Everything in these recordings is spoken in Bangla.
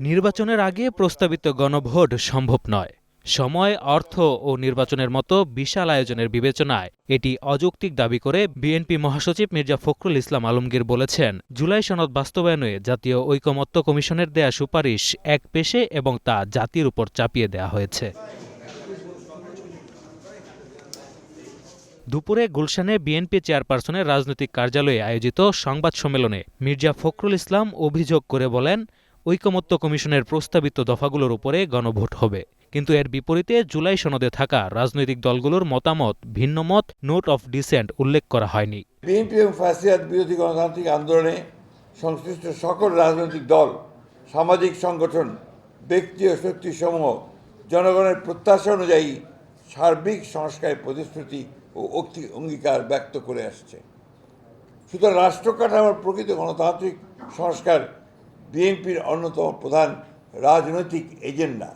নির্বাচনের আগে প্রস্তাবিত গণভোট সম্ভব নয়। সময়, অর্থ ও নির্বাচনের মতো বিশাল আয়োজনের বিবেচনায় এটি অযৌক্তিক দাবি করে বিএনপি মহাসচিব মির্জা ফখরুল ইসলাম আলমগীর বলেছেন, জুলাই সনদ বাস্তবায়নে জাতীয় ঐকমত্য কমিশনের দেয়া সুপারিশ এক পেশে এবং তা জাতির উপর চাপিয়ে দেয়া হয়েছে। দুপুরে গুলশানে বিএনপি চেয়ারপারসনের রাজনৈতিক কার্যালয়ে আয়োজিত সংবাদ সম্মেলনে মির্জা ফখরুল ইসলাম অভিযোগ করে বলেন ঐকমত্য কমিশনের প্রস্তাবিত দফাগুলোর উপরে গণভোট হবে। কিন্তু এর বিপরীতে জুলাই সনদে থাকা রাজনৈতিক দলগুলোর মতামত ভিন্নমত নোট অফ ডিসেন্ট উল্লেখ করা হয়নি। বিএনপি এবং বিরোধী গণতান্ত্রিক আন্দোলনে সংশ্লিষ্ট সকল রাজনৈতিক দল, সামাজিক সংগঠন, ব্যক্তি ও শক্তিসমূহ, জনগণের প্রত্যাশা অনুযায়ী সার্বিক সংস্কারের প্রতিশ্রুতি ও অঙ্গীকার ব্যক্ত করে আসছে। সুতরাং রাষ্ট্র কাঠামোর প্রকৃত গণতান্ত্রিক সংস্কার বিএনপির অন্যতম প্রধান রাজনৈতিক এজেন্ডা।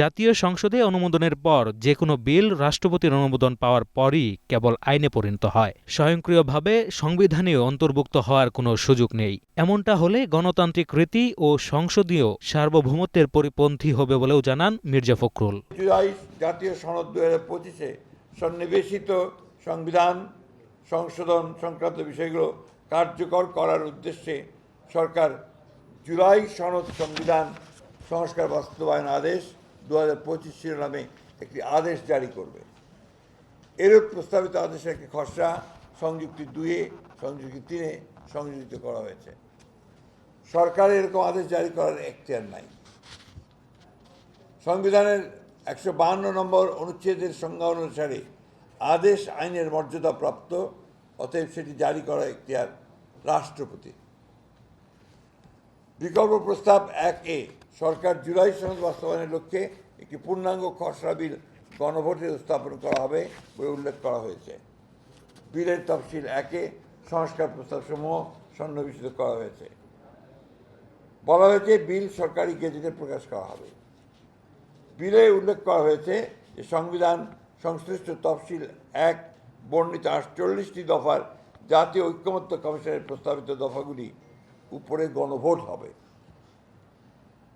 জাতীয় সংসদে অনুমোদনের পর যে কোনো বিল রাষ্ট্রপতির অনুমোদন পাওয়ার পরই কেবল আইনে পরিণত হয়। স্বয়ংক্রিয়ভাবে সংবিধানেও অন্তর্ভুক্ত হওয়ার কোনো সুযোগ নেই। এমনটা হলে গণতান্ত্রিক রীতি ও সংসদীয় সার্বভৌমত্বের পরিপন্থী হবে বলেও জানান মির্জা ফখরুল। জুলাই জাতীয় সনদ দু হাজার পঁচিশে সন্নিবেশিত সংবিধান সংশোধন সংক্রান্ত বিষয়গুলো কার্যকর করার উদ্দেশ্যে সরকার জুলাই সনদ সংবিধান সংস্কার বাস্তবায়ন আদেশ দু হাজার পঁচিশ একটি আদেশ জারি করবে। এরূপ প্রস্তাবিত আদেশের একটি খসড়া সংযুক্তি দুয়ে সংযুক্তি তিনে সংযোজিত করা হয়েছে। সরকারের এরকম আদেশ জারি করার এখতিয়ার নাই। সংবিধানের একশো বাহান্ন নম্বর অনুচ্ছেদের সংজ্ঞা অনুসারে আদেশ আইনের মর্যাদা প্রাপ্ত অতএব সেটি জারি করা এখতিয়ার রাষ্ট্রপতি বিকল্প প্রস্তাব এক এ, সরকার জুলাই সনদ বাস্তবায়নের লক্ষ্যে একটি পূর্ণাঙ্গ খসড়া বিল গণভোটে স্থাপন করা হবে বলে উল্লেখ করা হয়েছে। বিলের তফসিল একে সংস্কার প্রস্তাবসমূহ সন্নিবেশিত করা হয়েছে। বলা হয়েছে বিল সরকারি গেজেটে প্রকাশ করা হবে। বিলে উল্লেখ করা হয়েছে যে সংবিধান সংশ্লিষ্ট তফসিল এক বর্ণিত আটচল্লিশটি দফার জাতীয় ঐক্যমত্য কমিশনের প্রস্তাবিত দফাগুলি উপরে গণভোট হবে।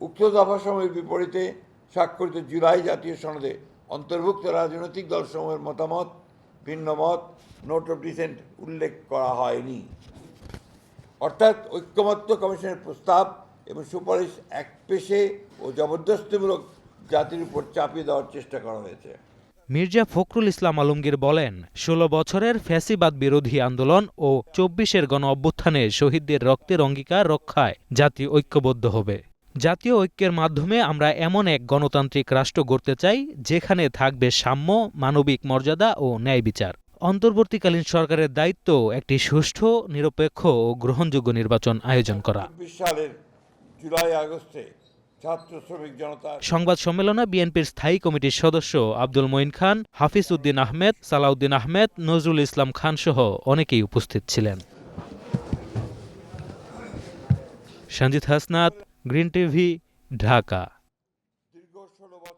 উক্ত দফাসমূহের বিপরীতে স্বাক্ষরিত জুলাই জাতীয় সনদে অন্তর্ভুক্ত রাজনৈতিক দলসমূহের মতামত, ভিন্ন মত, নোট অফ ডিসেন্ট উল্লেখ করা হয়নি। অর্থাৎ ঐক্যমত্য কমিশনের প্রস্তাব এবং সুপারিশ এক পেশে ও জবরদস্তিমূলক জাতির উপর চাপিয়ে দেওয়ার চেষ্টা করা হয়েছে। মির্জা ফখরুল ইসলাম আলমগীর বলেন, ষোলো বছরের ফ্যাসিবাদ বিরোধী আন্দোলন ও চব্বিশের গণ অভ্যুত্থানে শহীদদের রক্তের অঙ্গীকার রক্ষায় জাতি ঐক্যবদ্ধ হবে। জাতীয় ঐক্যের মাধ্যমে আমরা এমন এক গণতান্ত্রিক রাষ্ট্র গড়তে চাই, যেখানে থাকবে সাম্য, মানবিক মর্যাদা ও ন্যায় বিচার। অন্তর্বর্তীকালীন সরকারের দায়িত্ব একটি সুষ্ঠু, নিরপেক্ষ ও গ্রহণযোগ্য নির্বাচন আয়োজন করা। জুলাই আগস্টে সংবাদ সম্মেলনে বিএনপির স্থায়ী কমিটির সদস্য আব্দুল মঈন খান হাফিজ উদ্দিন আহমেদ, সালাউদ্দিন আহমেদ, নজরুল ইসলাম খান সহ অনেকেই উপস্থিত ছিলেন। Sanjit Hasnat, Green TV, Dhaka.